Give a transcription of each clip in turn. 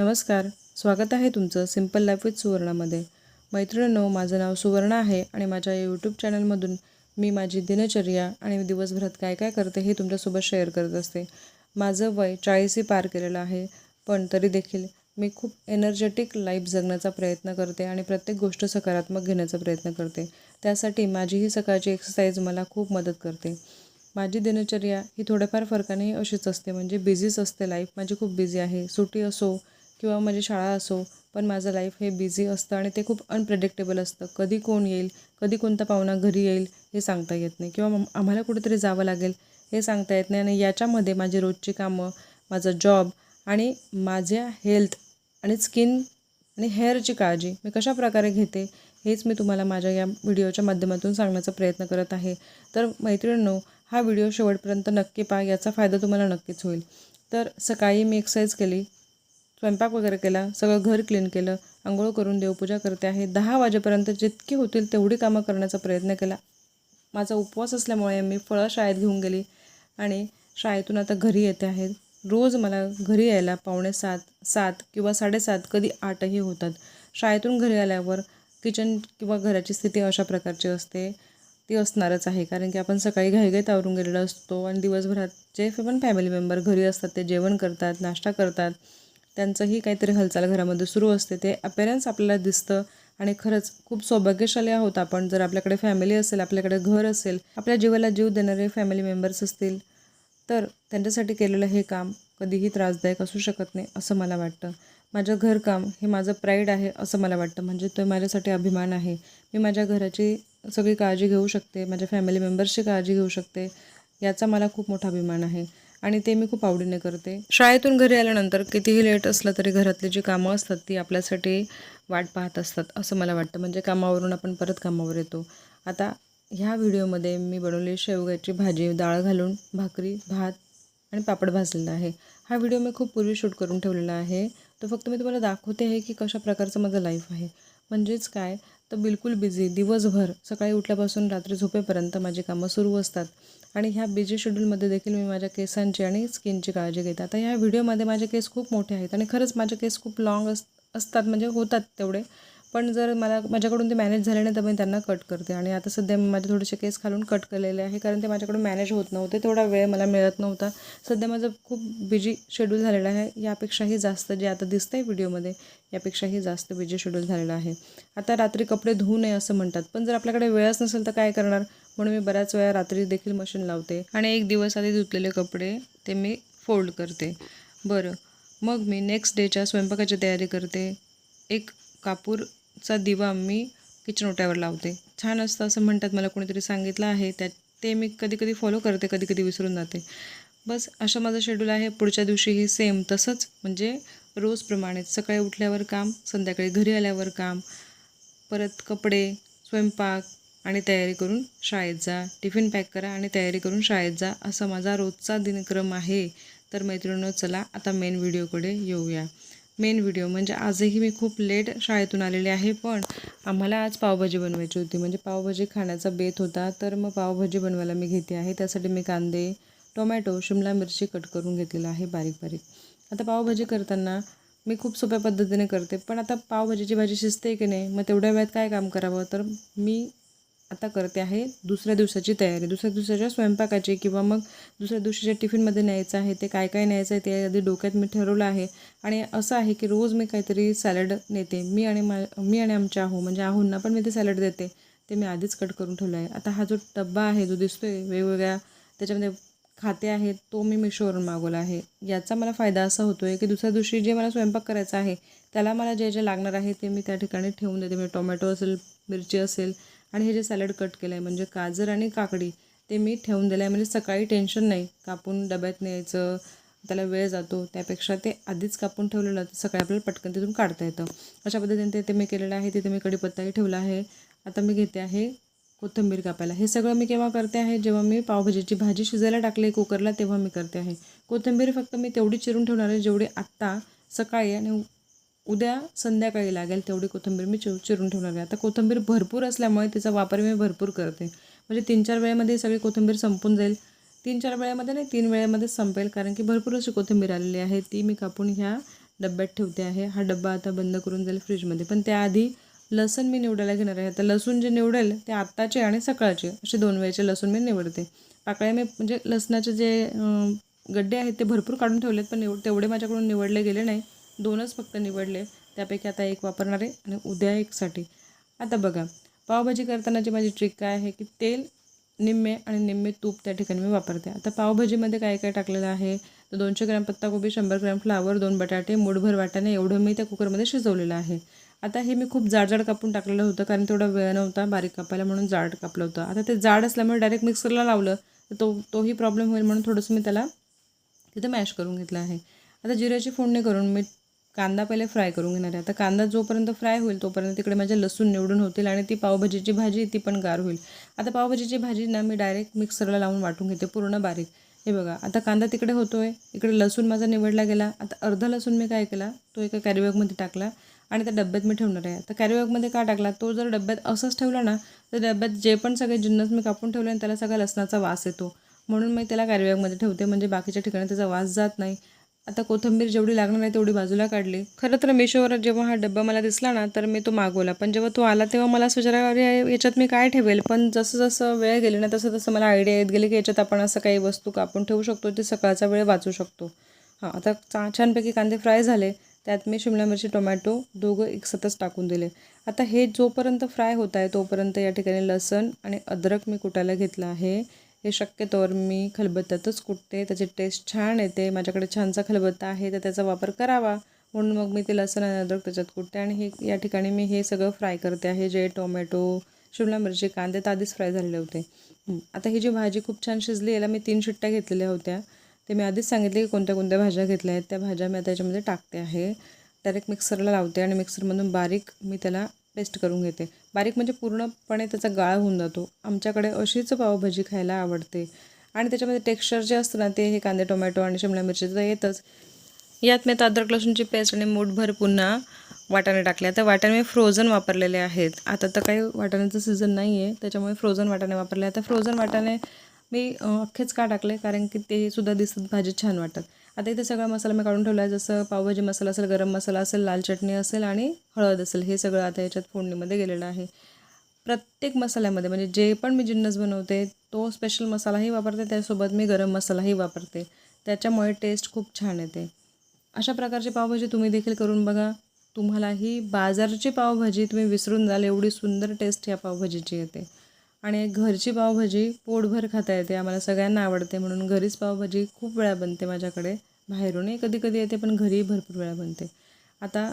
नमस्कार स्वागत आहे तुमचं सिंपल लाईफ विथ सुवर्णामध्ये. मैत्रिणींनो माझं नाव सुवर्ण आहे आणि माझ्या यूट्यूब चॅनलमधून मी माझी दिनचर्या आणि दिवसभरात काय काय करते हे तुमच्यासोबत शेअर करत असते. माझं वय चाळीसही पार केलेलं आहे पण तरी देखील मी खूप एनर्जेटिक लाईफ जगण्याचा प्रयत्न करते आणि प्रत्येक गोष्ट सकारात्मक घेण्याचा प्रयत्न करते. त्यासाठी माझी ही सकाळची एक्सरसाइज मला खूप मदत करते. माझी दिनचर्या ही थोड्याफार फरकाने अशीच असते म्हणजे बिझीच असते लाईफ माझी खूप बिझी आहे सुटी असो किंवा माझी शाळा असो पण माझं लाईफ हे बिझी असतं आणि ते खूप अनप्रेडिक्टेबल असतं. कधी कोण येईल कधी कोणता पाहुणा घरी येईल हे सांगता येत नाही. किंवा आम्हाला कुठेतरी जावं लागेल हे सांगता येत नाही. आणि याच्यामध्ये माझी रोजची कामं माझा जॉब आणि माझ्या हेल्थ आणि स्किन आणि हेअरची काळजी मी कशा प्रकारे घेते हेच मी तुम्हाला माझ्या या व्हिडिओच्या माध्यमातून सांगण्याचा प्रयत्न करत आहे. तर मैत्रिणींनो हा व्हिडिओ शेवटपर्यंत नक्की पहा. याचा फायदा तुम्हाला नक्कीच होईल. तर सकाळी मी एक्सरसाइज केली. स्वयंपाक वगैरे केला सगळं घर क्लीन केलं आंघोळ करून देवपूजा करते आहे. दहा वाजेपर्यंत जितकी होतील तेवढी कामं करण्याचा प्रयत्न केला. माझा उपवास असल्यामुळे मी फळं शाळेत घेऊन गेली आणि शाळेतून आता घरी येते आहे. रोज मला घरी यायला पावणे सात सात किंवा साडेसात कधी आठही होतात. शाळेतून घरी आल्यावर किचन किंवा घराची स्थिती अशा प्रकारची असते. ती असणारच आहे कारण की आपण सकाळी घाईघाईत आवरून गेलेलो असतो आणि दिवसभरात जे पण फॅमिली मेंबर घरी असतात ते जेवण करतात नाश्ता करतात. त्यांचंही काहीतरी हालचाल घरामध्ये सुरू असते. ते अपेरन्स आपल्याला दिसतं आणि खरंच खूप सौभाग्यशाली आहोत आपण. जर आपल्याकडे फॅमिली असेल आपल्याकडे घर असेल आपल्या जीवाला जीव देणारे फॅमिली मेंबर्स असतील तर त्यांच्यासाठी केलेलं हे काम कधीही त्रासदायक असू शकत नाही असं मला वाटतं. माझं घरकाम हे माझं प्राईड आहे असं मला वाटतं. म्हणजे तो माझ्यासाठी अभिमान आहे. मी माझ्या घराची सगळी काळजी घेऊ शकते. माझ्या फॅमिली मेंबर्सची काळजी घेऊ शकते. याचा मला खूप मोठा अभिमान आहे. आणि ते मी खूप आवडीने करते. शाळेतून घरी आल्यानंतर कितीही लेट असलं तरी घरातली जी कामं असतात ती आपल्यासाठी वाट पाहत असतात असं मला वाटतं. म्हणजे कामावरून आपण परत कामावर येतो. आता ह्या व्हिडिओमध्ये मी बनवली शेवग्याची भाजी डाळ घालून भाकरी भात आणि पापड भाजलेला आहे. हा व्हिडिओ मी खूप पूर्वी शूट करून ठेवलेला आहे. तो फक्त मी तुम्हाला दाखवते आहे की कशा प्रकारचं माझं लाईफ आहे. म्हणजेच काय? तर बिलकुल बिझी दिवसभर सकाळी उठल्यापासून रात्री झोपेपर्यंत माझी कामं सुरू असतात. आणि ह्या बिझी शेड्यूलमध्ये देखील मी माझ्या केसांची आणि स्किनची काळजी घेते. आता ह्या व्हिडिओमध्ये माझे केस खूप मोठे आहेत आणि खरंच माझे केस खूप लाँग अस असतात म्हणजे होतात तेवढे. पण जर मला माझ्याकडून ते मॅनेज झाले नाही तर मी त्यांना कट करते. आणि आता सध्या मी माझे थोडेसे केस खालून कट केलेले आहे कारण ते माझ्याकडून मॅनेज होत नव्हते. तेवढा वेळ मला मिळत नव्हता. सध्या माझं खूप बिजी शेड्यूल झालेलं आहे. यापेक्षाही जास्त जे आता दिसतं आहे व्हिडिओमध्ये यापेक्षाही जास्त बिजी शेड्यूल झालेलं आहे. आता रात्री कपडे धुवू नये असं म्हणतात. पण जर आपल्याकडे वेळच नसेल तर काय करणार? म्हणून मी बऱ्याच वेळा रात्री देखील मशीन लावते आणि एक दिवस आधी धुतलेले कपडे ते मी फोल्ड करते. बरं मग मी नेक्स्ट डेच्या स्वयंपाकाची तयारी करते. एक कापूरचा दिवा मी किचन ओट्यावर लावते. छान असतं असं म्हणतात मला कोणीतरी सांगितलं आहे त्यात ते मी कधी कधी फॉलो करते कधी कधी विसरून जाते. बस असं माझं शेड्यूल आहे. पुढच्या दिवशीही सेम तसंच म्हणजे रोजप्रमाणेच सकाळी उठल्यावर काम संध्याकाळी घरी आल्यावर काम परत कपडे स्वयंपाक आणि तयारी करून शाळेत जा. टिफिन पॅक करा आणि तयारी करून शाळेत जा. असा माझा रोजचा दिनक्रम आहे. तर मैत्रिणींनो चला आता मेन व्हिडिओकडे येऊया. मेन व्हिडिओ म्हणजे आजही मी खूप लेट शाळेतून आलेले आहे पण आम्हाला आज पावभाजी बनवायची होती. म्हणजे पावभाजी खाण्याचा बेत होता तर मग पावभाजी बनवायला मी घेते आहे. त्यासाठी मी कांदे टोमॅटो शिमला मिरची कट करून घेतलेला आहे बारीक बारीक. आता पावभाजी करताना मी खूप सोप्या पद्धतीने करते पण आता पावभाजीची भाजी शिजते की नाही मग तेवढ्या वेळात काय काम करावं? तर मी आता करते आहे दुसऱ्या दिवसाची तयारी. दुसऱ्या दिवसाच्या स्वयंपाकाची किंवा मग दुसऱ्या दिवशीच्या टिफिनमध्ये न्यायचं आहे ते काय काय न्यायचं आहे ते आधी डोक्यात मी ठरवलं आहे. आणि असं आहे की रोज मी काहीतरी सॅलड नेते. मी आणि मा मी आणि आमच्या आहो म्हणजे आहोंना पण मी ते सॅलड देते. ते मी आधीच कट करून ठेवलं आहे. आता हा जो डब्बा आहे जो दिसतो आहे वेगवेगळ्या त्याच्यामध्ये खाते आहे तो मी मिशोवरून मागवला आहे. याचा मला फायदा असा होतो आहे की दुसऱ्या दिवशी जे मला स्वयंपाक करायचा आहे त्याला मला जे जे लागणार आहे ते मी त्या ठिकाणी ठेवून देते. म्हणजे टोमॅटो असेल मिरची असेल आणि हे जे सॅलड कट केलं आहे म्हणजे गाजर आणि काकडी ते मी ठेवून दिलं आहे म्हणजे सकाळी टेन्शन नाही. कापून डब्यात न्यायचं त्याला वेळ जातो. त्यापेक्षा ते आधीच कापून ठेवलेलं तर सकाळी आपल्याला पटकन तिथून काढता येतं. अशा पद्धतीने ते ते मी केलेलं आहे. तिथे मी कढीपत्ताही ठेवला आहे. आता मी घेते आहे कोथिंबीर कापायला. हे सगळं मी केव्हा करते आहे? जेव्हा मी पावभाजीची भाजी शिजायला टाकली कुकरला तेव्हा मी करते आहे. कोथिंबीर फक्त मी तेवढी चिरून ठेवणार आहे जेवढी आत्ता सकाळी आणि उद्या संध्याकाळी लागेल तेवढी कोथिंबीर मी चिर चिरून ठेवणार आहे. आता कोथिंबीर भरपूर असल्यामुळे तिचा वापर मी भरपूर करते. म्हणजे तीन चार वेळेमध्ये सगळी कोथिंबीर संपून जाईल. तीन चार वेळेमध्ये नाही तीन वेळेमध्ये संपेल. कारण की भरपूर अशी कोथिंबीर आलेली आहे ती मी कापून ह्या डब्यात ठेवते आहे. हा डब्बा आता बंद करून जाईल फ्रीजमध्ये. पण त्याआधी लसूण मी निवडायला घेणार आहे. आता लसूण जे निवडेल ते आत्ताचे आणि सकाळचे असे दोन वेळचे लसूण मी निवडते. पाकळ्या मी म्हणजे लसणाचे जे गड्डे आहेत ते भरपूर काढून ठेवलेत पण निवड तेवढे माझ्याकडून निवडले गेले नाही. दोनच फक्त निवडले. त्यापैकी आता एक वापरणार आहे आणि उद्या एकसाठी. आता बघा पावभाजी करतानाची माझी ट्रिक काय आहे की तेल निम्मे आणि निम्मे तूप त्या ठिकाणी मी वापरते. आता पावभाजीमध्ये काय काय टाकलेलं आहे? तर दोनशे ग्रॅम पत्ताकोबी शंभर ग्रॅम फ्लावर दोन बटाटे मुठभर वाटाणे एवढं मी त्या कुकरमध्ये शिजवलेलं आहे. आता हे मी खूप जाड जाड कापून टाकलेलं होतं कारण तेवढा वेळ नव्हता बारीक कापायला म्हणून जाड कापलं होतं. आता ते जाड असल्यामुळे डायरेक्ट मिक्सरला लावलं तर तो तोही प्रॉब्लेम होईल म्हणून थोडंसं मी त्याला तिथं मॅश करून घेतलं आहे. आता जिऱ्याची फोडणी करून मी कांदा पहिले फ्राय करून घेणार आहे. आता कांदा जोपर्यंत फ्राय होईल तोपर्यंत तिकडे माझ्या लसूण निवडून होतील आणि ती पावभाजीची भाजी ती पण गार होईल. आता पावभाजीची भाजी ना मी डायरेक्ट मिक्सरला लावून वाटून घेते पूर्ण बारीक. हे बघा आता कांदा तिकडे होतो आहे इकडे लसूण माझा निवडला गेला. आता अर्धा लसूण मी काय केला तो एका कॅरीबॅगमध्ये टाकला आणि त्या डब्यात मी ठेवणार आहे. तर कॅरीबॅगमध्ये का टाकला तो जर डब्यात असंच ठेवला ना तर डब्यात जे पण सगळे जिन्नस मी कापून ठेवले त्याला सगळा लसणाचा वास येतो. म्हणून मी त्याला कॅरीबॅगमध्ये ठेवते म्हणजे बाकीच्या ठिकाणी त्याचा वास जात नाही. आता कोथिंबीर जेवढी लागणार आहे तेवढी बाजूला काढली. खरं तर मेशोवर जेव्हा हा डब्बा मला दिसला ना तर मी तो मागवला. पण जेव्हा तो आला तेव्हा मला असं विचारा अरे याच्यात मी काय ठेवेल? पण जसं जसं वेळ गेली ना तसं तसं मला आयडिया येत गेली की याच्यात आपण असं काही वस्तू कापून ठेवू शकतो ते सकाळचा वेळ वाचू शकतो. हां आता चा छानपैकी कांदे फ्राय झाले. त्यात मी शिमला मिरची टोमॅटो दोघं एकसाथच टाकून दिले. आता हे जोपर्यंत फ्राय होत आहे तोपर्यंत या ठिकाणी लसण आणि अद्रक मी कुटायला घेतलं आहे. हे शक्यतोवर मी खलबत्त्यातच कुटते. त्याची टेस्ट छान येते. माझ्याकडे छानसा खलबत्ता आहे तर त्याचा वापर करावा. म्हणून मग मी ते लसण आणि अद्रक त्याच्यात कुटते. आणि हे या ठिकाणी मी हे सगळं फ्राय करते आहे. जे टोमॅटो शिमला मिरची कांदे तर आधीच फ्राय झालेले होते. आता ही जी भाजी खूप छान शिजली याला मी तीन शिट्ट्या घेतलेल्या होत्या. ते मी आधीच सांगितले की कोणत्या कोणत्या भाज्या घेतल्या आहेत त्या भाज्या मी आता याच्यामध्ये टाकते आहे. डायरेक्ट मिक्सरला लावते आणि मिक्सरमधून बारीक मी त्याला पेस्ट करून घेते. बारीक म्हणजे पूर्णपणे त्याचा गाळ होऊन जातो. आमच्याकडे अशीच पावभाजी खायला आवडते. आणि त्याच्यामध्ये टेक्स्चर जे असतं ना ते हे कांदे टोमॅटो आणि शिमला मिरची तर येतच. यात मी आता अद्रक लसूणची पेस्ट आणि मूठभर पुन्हा वाटाणे टाकले. आता वाटाणे मी फ्रोझन वापरलेले आहेत. आता तर काही वाटाण्याचं सीझन नाही आहे त्याच्यामुळे फ्रोझन वाटाणे वापरले. आता फ्रोझन वाटाणे मी अख्खेच का टाकले कारण की ते सुद्धा दिसत भाजी छान वाटतात. आता इथे सगळा मसाला मी काढून ठेवला आहे जसं पावभाजी मसाला असेल गरम मसाला असेल लाल चटणी असेल आणि हळद असेल हे सगळं आता याच्यात फोडणीमध्ये गेलेलं आहे. प्रत्येक मसाल्यामध्ये म्हणजे जे पण मी जिन्नस बनवते तो स्पेशल मसालाही वापरते त्यासोबत मी गरम मसालाही वापरते. त्याच्यामुळे टेस्ट खूप छान येते. अशा प्रकारची पावभाजी तुम्ही देखील करून बघा. तुम्हालाही बाजारची पावभाजी तुम्ही विसरून जाल एवढी सुंदर टेस्ट या पावभाजीची येते. आणि घरची पावभाजी पोटभर खाता येते. आम्हाला सगळ्यांना आवडते म्हणून घरीच पावभाजी खूप वेळा बनते माझ्याकडे. बाहेरूनही कधी कधी येते पण घरी भरपूर वेळा बनते. आता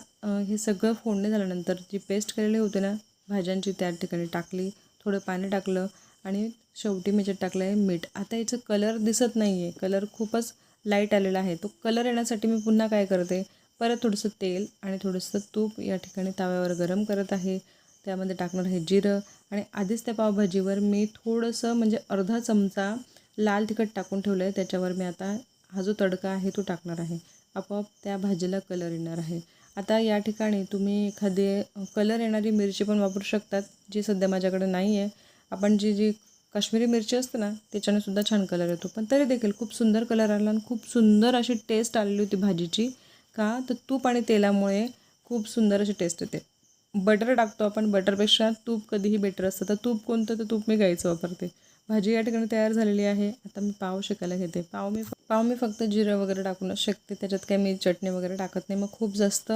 हे सगळं फोडणी झाल्यानंतर जी पेस्ट केलेली होती ना भाज्यांची त्या ठिकाणी टाकली थोडं पाणी टाकलं आणि शेवटी मी टाकलं आहे मीठ. आता याचं कलर दिसत नाही आहे कलर खूपच लाइट आलेला आहे. तो कलर येण्यासाठी मी पुन्हा काय करते? परत थोडंसं तेल आणि थोडंसं तूप या ठिकाणी तव्यावर गरम करत आहे. त्यामध्ये टाकणार आहे जिरं आणि आधीच त्या पावभाजीवर मी थोडंसं म्हणजे अर्धा चमचा लाल तिखट टाकून ठेवलं आहे त्याच्यावर मी आता हा जो तडका आहे तो टाकणार आहे. आपोआप त्या भाजीला कलर येणार आहे. आता या ठिकाणी तुम्ही एखादी कलर येणारी मिरची पण वापरू शकतात जी सध्या माझ्याकडे नाही आहे आपण जी जी काश्मीरी मिरची असते ना त्याच्याने सुद्धा छान कलर येतो. पण तरी देखील खूप सुंदर कलर आला आणि खूप सुंदर अशी टेस्ट आलेली होती भाजीची. का? तर तूप आणि तेलामुळे खूप सुंदर अशी टेस्ट येते. बटर टाकतो आपण बटरपेक्षा तूप कधीही बेटर असतं. तर तूप कोणतं? तर तूप मी गाईचं वापरते. भाजी या ठिकाणी तयार झालेली आहे. आता मी पाव शिकायला घेते. पाव मी पाव मी फक्त जिरं वगैरे टाकूनच शकते. त्याच्यात काही मी चटणी वगैरे टाकत नाही. मग खूप जास्त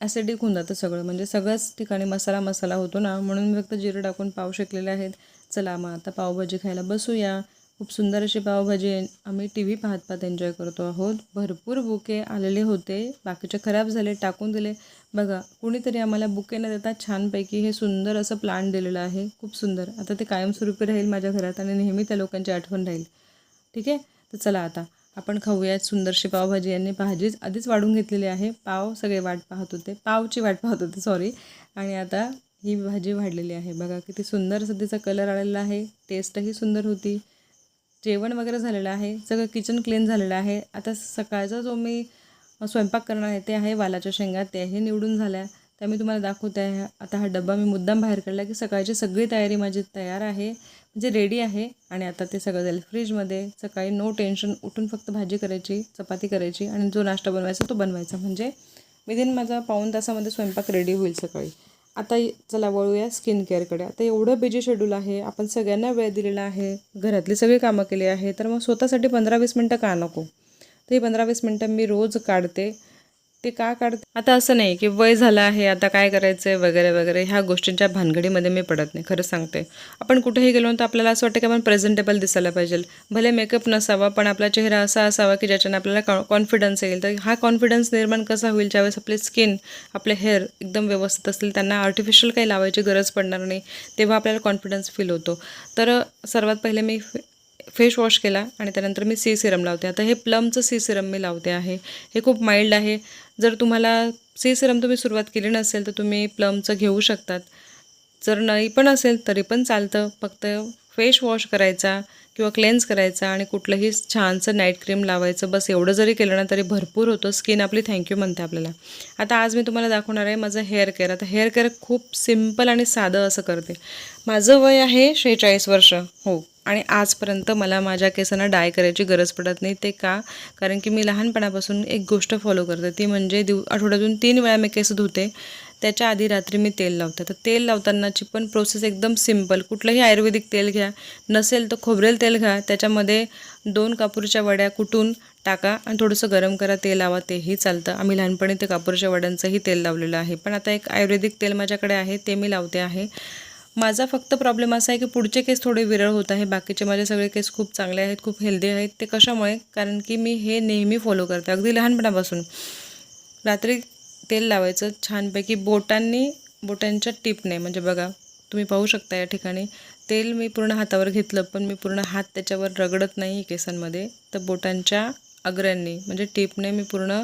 ॲसिडिक होऊन जातं सगळं. म्हणजे सगळ्याच ठिकाणी मसाला मसाला होतो ना. म्हणून मी फक्त जिरं टाकून पाव शिकलेले आहेत. चला मग आता पावभाजी खायला बसूया. खूप सुंदर अशी पावभाजी आम्ही टी व्ही पाहत पाहत एन्जॉय करतो आहोत. भरपूर बुके आलेले होते. बाकीचे खराब झाले टाकून दिले. बघा कुणीतरी आम्हाला बुके न देता छानपैकी हे सुंदर असं प्लांट दिलेलं आहे. खूप सुंदर. आता ते कायमस्वरूपी राहील माझ्या घरात आणि नेहमी त्या लोकांची आठवण राहील. ठीक आहे? तर चला आता आपण खाऊयात सुंदरशी पावभाजी. यांनी भाजीच आधीच वाढून घेतलेली आहे. पाव सगळे वाट पाहत होते. पावची वाट पाहत होते सॉरी आणि आता ही भाजी वाढलेली आहे. बघा किती सुंदर सध्याचा कलर आलेला आहे. टेस्टही सुंदर होती. जेवण वगैरे झालेलं आहे सगळं किचन क्लीन झालेलं आहे. आता सकाळचा जो मी स्वयंपाक करणार आहे ते आहे वालाच्या शेंगा. त्याही निवडून झाल्या. त्या मी तुम्हाला दाखवते आहे. आता हा डब्बा मी मुद्दाम बाहेर काढला की सकाळची सगळी तयारी माझी तयार आहे. म्हणजे रेडी आहे. आणि आता ते सगळं जाईल फ्रीजमध्ये सकाळी नो टेन्शन उठून फक्त भाजी करायची चपाती करायची. आणि जो नाश्ता बनवायचा तो बनवायचा. म्हणजे विदिन माझा पाऊण तासामध्ये स्वयंपाक रेडी होईल सकाळी. आता चला वळूया स्किन केअरकडे आता एवढं बिजी शेड्यूल आहे आपण सगळ्यांना वेळ दिलेला आहे घरातली सगळी कामं केली आहे तर मग स्वतःसाठी पंधरा वीस मिनटं का नको? ते पंधरा वीस मिनटं मी रोज काढते. ते का काढते आता असं नाही की वय झालं आहे आता काय करायचं आहे वगैरे वगैरे ह्या गोष्टींच्या भानगडीमध्ये मी पडत नाही खरं सांगते. आपण कुठेही गेलो तर आपल्याला असं वाटतं की आपण प्रेझेंटेबल दिसायला पाहिजे. भले मेकअप नसावा पण आपला चेहरा असा असावा की ज्याच्याने आपल्याला कॉन्फिडन्स येईल. तर हा कॉन्फिडन्स निर्माण कसा होईल? ज्यावेळेस आपले स्किन आपले हेअर एकदम व्यवस्थित असतील त्यांना आर्टिफिशियल काही लावायची गरज पडणार नाही तेव्हा आपल्याला कॉन्फिडन्स फील होतो. तर सर्वात पहिले मी फेस वॉश केला आणि त्यानंतर मी सी सिरम लावते. आता हे प्लमचं सी सिरम मी लावते आहे. हे खूप माइल्ड आहे. जर तुम्हाला सी सिरम तुम्ही सुरुवात केली नसेल तर तुम्ही प्लमचं घेऊ शकतात. जर नाही पण असेल तरी पण चालतं. फक्त फेस वॉश करायचा. किंवा क्लेन्स करायचा आणि कुठलंही छानसं नाईट क्रीम लावायचं बस एवढं जरी केलं ना तरी भरपूर होतं. स्किन आपली थँक्यू म्हणते आपल्याला. आता आज मी तुम्हाला दाखवणार आहे माझं हेअर केअर आता हेअर केअर खूप सिंपल आणि साधं असं करते. माझं वय आहे शेहेचाळीस वर्ष. हो. आणि आजपर्यंत मला माझ्या केसांना डाय करायची गरज पडत नाही. ते का? कारण की मी लहानपणापासून एक गोष्ट फॉलो करते. ती म्हणजे दिव आठवड्यातून तीन वेळा मी केस धुते. त्याच्या आधी रात्री मी तेल लावते. तर तेल लावतानाची पण प्रोसेस एकदम सिंपल कुठलंही आयुर्वेदिक तेल घ्या. नसेल तर खोबरेल तेल घ्या. त्याच्यामध्ये दोन कापूरच्या वड्या कुटून टाका आणि थोडंसं गरम करा. तेल लावा तेही चालतं. आम्ही लहानपणी ते कापूरच्या वड्यांचंही तेल लावलेलं आहे. पण आता एक आयुर्वेदिक तेल माझ्याकडे आहे. ते मी लावते आहे. माझा फक्त प्रॉब्लेम असा आहे की पुढचे केस थोडे विरळ होत आहे. बाकीचे माझे सगळे केस खूप चांगले आहेत खूप हेल्दी आहेत. ते कशामुळे? कारण की मी हे नेहमी फॉलो करते. अगदी लहानपणापासून. रात्री तेल लावायचं छानपैकी बोटांनी बोटांच्या टिपने. म्हणजे बघा तुम्ही पाहू शकता या ठिकाणी तेल मी पूर्ण हातावर घेतलं पण मी पूर्ण हात त्याच्यावर रगडत नाही केसांमध्ये. तर बोटांच्या अग्र्यांनी म्हणजे टिपने मी पूर्ण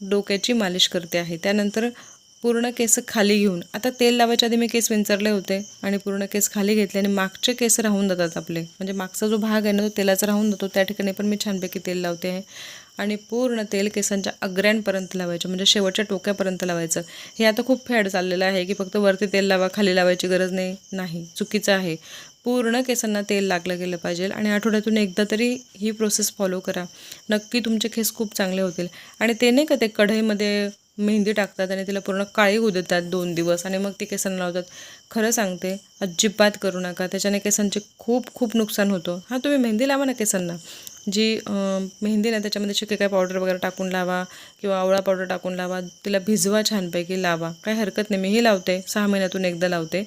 डोक्याची मालिश करते आहे. त्यानंतर पूर्ण केस खाली घेऊन आता तेल लावायच्या आधी मी केस विंचरले होते आणि पूर्ण केस खाली घेतले आणि मागचे केस राहून जातात आपले. म्हणजे मागचा जो भाग आहे ना तो तेलाचा राहून जातो. त्या ठिकाणी पण मी छानपैकी तेल लावते आहे. आणि पूर्ण तेल केसांच्या अग्र्यांपर्यंत लावायचं म्हणजे शेवटच्या टोक्यापर्यंत लावायचं. हे आता खूप फॅड चाललेलं आहे की फक्त वरती तेल लावा खाली लावायची गरज नाही नाही. चुकीचं आहे. पूर्ण केसांना तेल लागलं गेलं पाहिजे आणि आठवड्यातून एकदा तरी ही प्रोसेस फॉलो करा. नक्की तुमचे केस खूप चांगले होतील. आणि ते नाही का ते कढईमध्ये मेहंदी टाकतात आणि तिला पूर्ण काळी होऊ देतात दोन दिवस आणि मग ती केसांना लावतात. खरं सांगते अजिबात करू नका. त्याच्याने केसांचे खूप खूप नुकसान होतं. हां तुम्ही मेहंदी लावा ना केसांना. जी मेहंदी ना त्याच्यामध्ये शिकेकाय पावडर वगैरे टाकून लावा किंवा आवळा पावडर टाकून लावा तिला भिजवा छानपैकी लावा. काही हरकत नाही. मीही लावते. सहा महिन्यातून एकदा लावते.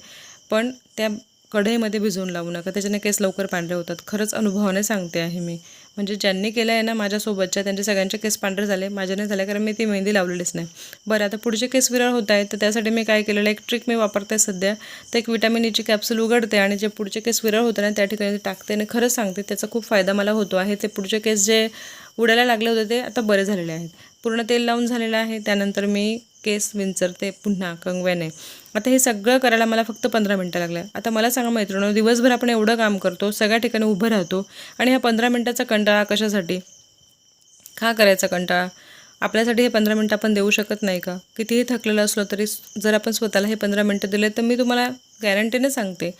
पण त्या कढईमध्ये भिजवून लावू नका. त्याच्याने केस लवकर पांढरे होतात. खरंच अनुभवाने सांगते आहे मी. म्हणजे ज्यांनी केलं आहे ना माझ्यासोबतच्या त्यांचे सगळ्यांचे केस पांढरे झाले माझ्या नाही झाले कारण मी ती मेहंदी लावलेलीच नाही. बरं आता पुढचे केस विरळ होत आहेत तर त्यासाठी मी काय केलेलं एक ट्रिक मी वापरते सध्या तर एक विटॅमिन ईची कॅप्सूल उघडते आणि जे पुढचे केस विरळ होते ना त्या ठिकाणी टाकते आणि खरंच सांगते त्याचा खूप फायदा मला होतो आहे. ते पुढचे केस जे उडायला लागले होते ते आता बरे झालेले आहेत. पूर्ण तेल लावून झालेलं आहे त्यानंतर मी केस विंचरते पुन्हा कंगव्याने. आता हे सगळं करायला मला फक्त पंधरा मिनटं लागले. आता मला सांगा मैत्रिणी दिवसभर आपण एवढं काम करतो सगळ्या ठिकाणी उभं राहतो आणि ह्या पंधरा मिनटाचा कंटाळा कशासाठी? का करायचा कंटाळा? आपल्यासाठी हे पंधरा मिनटं आपण देऊ शकत नाही का? कितीही थकलेलं असलो तरी जर आपण स्वतःला हे पंधरा मिनटं दिले तर मी तुम्हाला गॅरंटीने सांगते.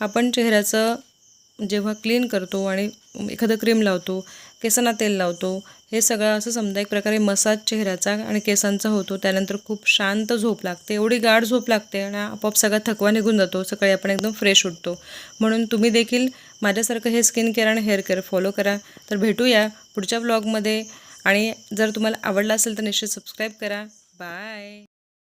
आपण चेहऱ्याचं जेव्हा क्लीन करतो आणि एखादं क्रीम लावतो केसांना तेल लावतो. हे सगळं असं समजा एक प्रकारे मसाज चेहऱ्याचा आणि केसांचा होतो. त्यानंतर खूप शांत झोप लागते. एवढी गाढ झोप लागते आणि आपोआप सगळा थकवा निघून जातो. सकाळी आपण एकदम फ्रेश उठतो. म्हणून तुम्ही देखील माझ्यासारखं हे स्किन केअर आणि हेअर केअर फॉलो करा. तर भेटूया पुढच्या ब्लॉगमध्ये आणि जर तुम्हाला आवडला असेल तर निश्चित सबस्क्राईब करा. बाय